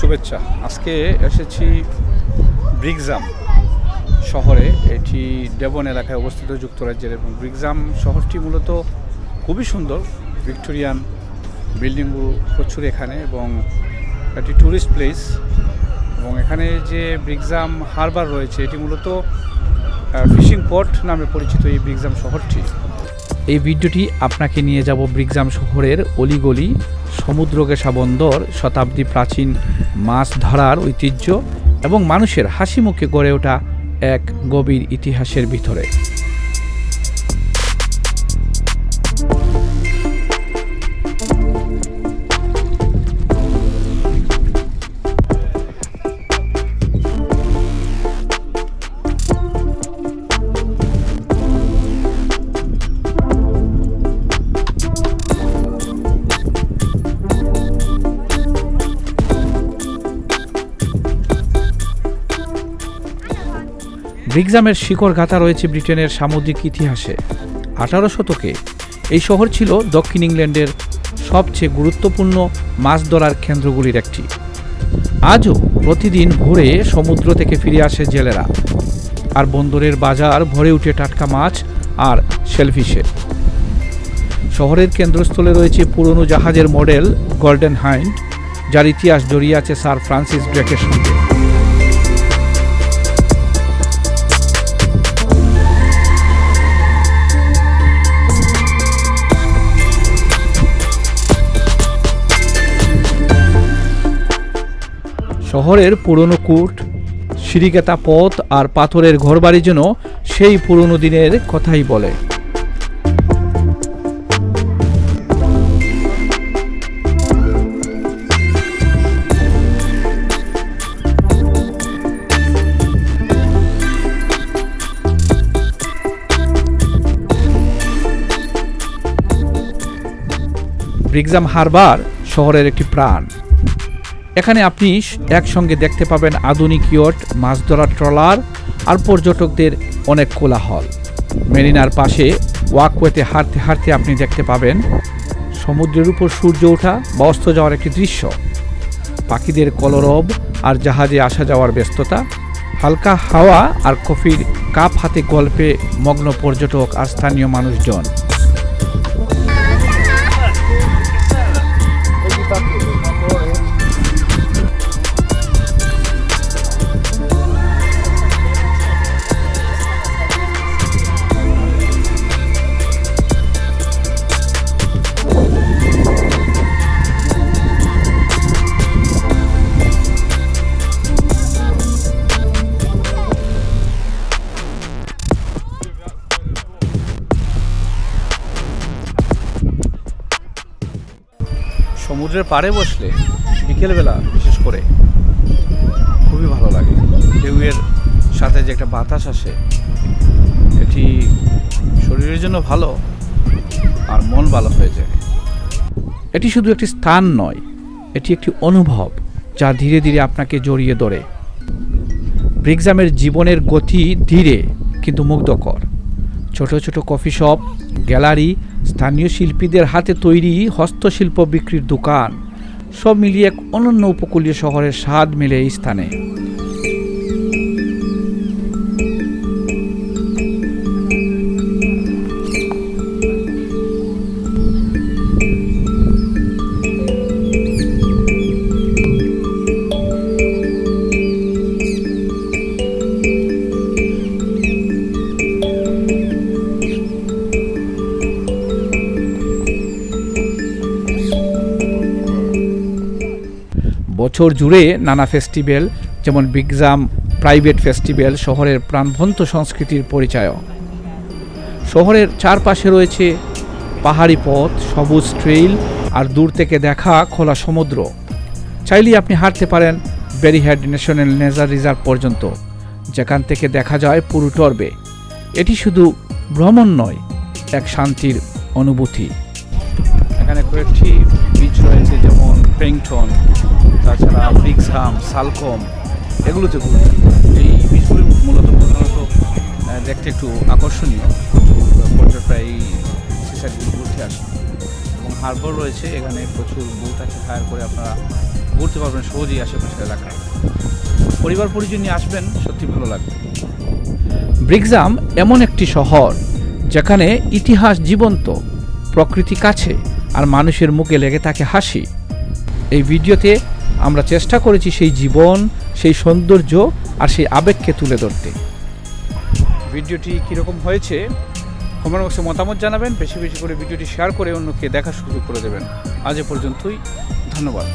শুভেচ্ছা। আজকে এসেছি ব্রিগজাম শহরে। এটি ডেবন এলাকায় অবস্থিত যুক্তরাজ্যের এবং ব্রিগজাম শহরটি মূলত খুবই সুন্দর। ভিক্টোরিয়ান বিল্ডিংগুলো প্রচুর এখানে এবং একটি ট্যুরিস্ট প্লেস। এবং এখানে যে ব্রিগজাম হারবার রয়েছে, এটি মূলত ফিশিং পোর্ট নামে পরিচিত এই ব্রিগজাম শহরটি। এই ভিডিওটি আপনাকে নিয়ে যাব ব্রিকজাম শহরের অলিগলি সমুদ্রকেশা বন্দর শতাব্দী প্রাচীন মাছ ধরার ঐতিহ্য এবং মানুষের হাসি মুখে গড়ে ওঠা এক গভীর ইতিহাসের ভিতরে। ব্রিগজামের শিকড় গাঁথা রয়েছে ব্রিটেনের সামুদ্রিক ইতিহাসে। আঠারো শতকে এই শহর ছিল দক্ষিণ ইংল্যান্ডের সবচেয়ে গুরুত্বপূর্ণ মাছ ধরার কেন্দ্রগুলির একটি। আজও প্রতিদিন ভোরে সমুদ্র থেকে ফিরে আসে জেলেরা, আর বন্দরের বাজার ভরে উঠে টাটকা মাছ আর শেলফিশে। শহরের কেন্দ্রস্থলে রয়েছে পুরনো জাহাজের মডেল গোল্ডেন হাইন্ড, যার ইতিহাস জড়িয়ে আছে স্যার ফ্রান্সিস ড্রেকের সঙ্গে। শহরের পুরনো কুট সিঁড়িকেতা পথ আর পাথরের ঘরবাড়ি যেন সেই পুরনো দিনের কথাই বলে। ব্রিগজাম হারবার শহরের একটি প্রাণ। এখানে আপনি একসঙ্গে দেখতে পাবেন আধুনিক ইয়ট মাছ ধরার ট্রলার আর পর্যটকদের অনেক কোলাহল। মেরিনার পাশে ওয়াকওয়েতে হাঁটতে হাঁটতে আপনি দেখতে পাবেন সমুদ্রের উপর সূর্য ওঠা বা অস্ত যাওয়ার একটি দৃশ্য। পাখিদের কলরব আর জাহাজে আসা যাওয়ার ব্যস্ততা, হালকা হাওয়া আর কফির কাপ হাতে গল্পে মগ্ন পর্যটক আর স্থানীয় মানুষজন। সমুদ্রের পাড়ে বসলে বিকেলবেলা, বিশেষ করে, খুবই ভালো লাগে। ঢেউয়ের সাথে যে একটা বাতাস আসে, এটি শরীরের জন্য ভালো আর মন ভালো হয়ে যায়। এটি শুধু একটি স্থান নয়, এটি একটি অনুভব যা ধীরে ধীরে আপনাকে জড়িয়ে ধরে। ব্রিগজামের জীবনের গতি ধীরে, কিন্তু মুগ্ধকর। ছোট ছোট কফি শপ, গ্যালারি, স্থানীয় শিল্পীদের হাতে তৈরি হস্তশিল্প বিক্রির দোকান। সব মিলিয়ে এক অনন্য উপকূলীয় শহরের স্বাদ মেলে এই স্থানে। বছর জুড়ে নানা ফেস্টিভ্যাল, যেমন বিগজাম প্রাইভেট ফেস্টিভ্যাল, শহরের প্রাণবন্ত সংস্কৃতির পরিচায়ক শহরের চারপাশে রয়েছে পাহাড়ি পথ, সবুজ ট্রেইল আর দূর থেকে দেখা খোলা সমুদ্র। চাইলেই আপনি হাঁটতে পারেন বেরিহেড ন্যাশনাল নেচার রিজার্ভ পর্যন্ত, যেখান থেকে দেখা যায় পুরু টর্বে। এটি শুধু ভ্রমণ নয়, এক শান্তির অনুভূতি। এখানে কয়েকটি বিচ রয়েছে, যেমন পেংটন তাছাড়া ব্রিক্সহাম সালকম এগুলোতে ঘুরতে এই বিচগুলি মূলত প্রধানত দেখতে একটু আকর্ষণীয়। পর্যটকরা এই সিসাইডগুলো ঘুরতে আসে। এবং হারবার রয়েছে, এখানে প্রচুর বুট আছে হায়ার করে আপনারা ঘুরতে পারবেন সহজেই আশেপাশের এলাকায়। পরিবার পরিজন নিয়ে আসবেন, সত্যি ভালো লাগবে। ব্রিগজাম এমন একটি শহর, যেখানে ইতিহাস জীবন্ত, প্রকৃতি কাছে আর মানুষের মুখে লেগে থাকে হাসি। এই ভিডিওতে আমরা চেষ্টা করেছি সেই জীবন, সেই সৌন্দর্য আর সেই আবেগকে তুলে ধরতে। ভিডিওটি কীরকম হয়েছে? কমেন্ট বক্সে মতামত জানাবেন, বেশি বেশি করে ভিডিওটি শেয়ার করে অন্যকে দেখার সুযোগ করে দেবেন। আজ এ পর্যন্তই, ধন্যবাদ।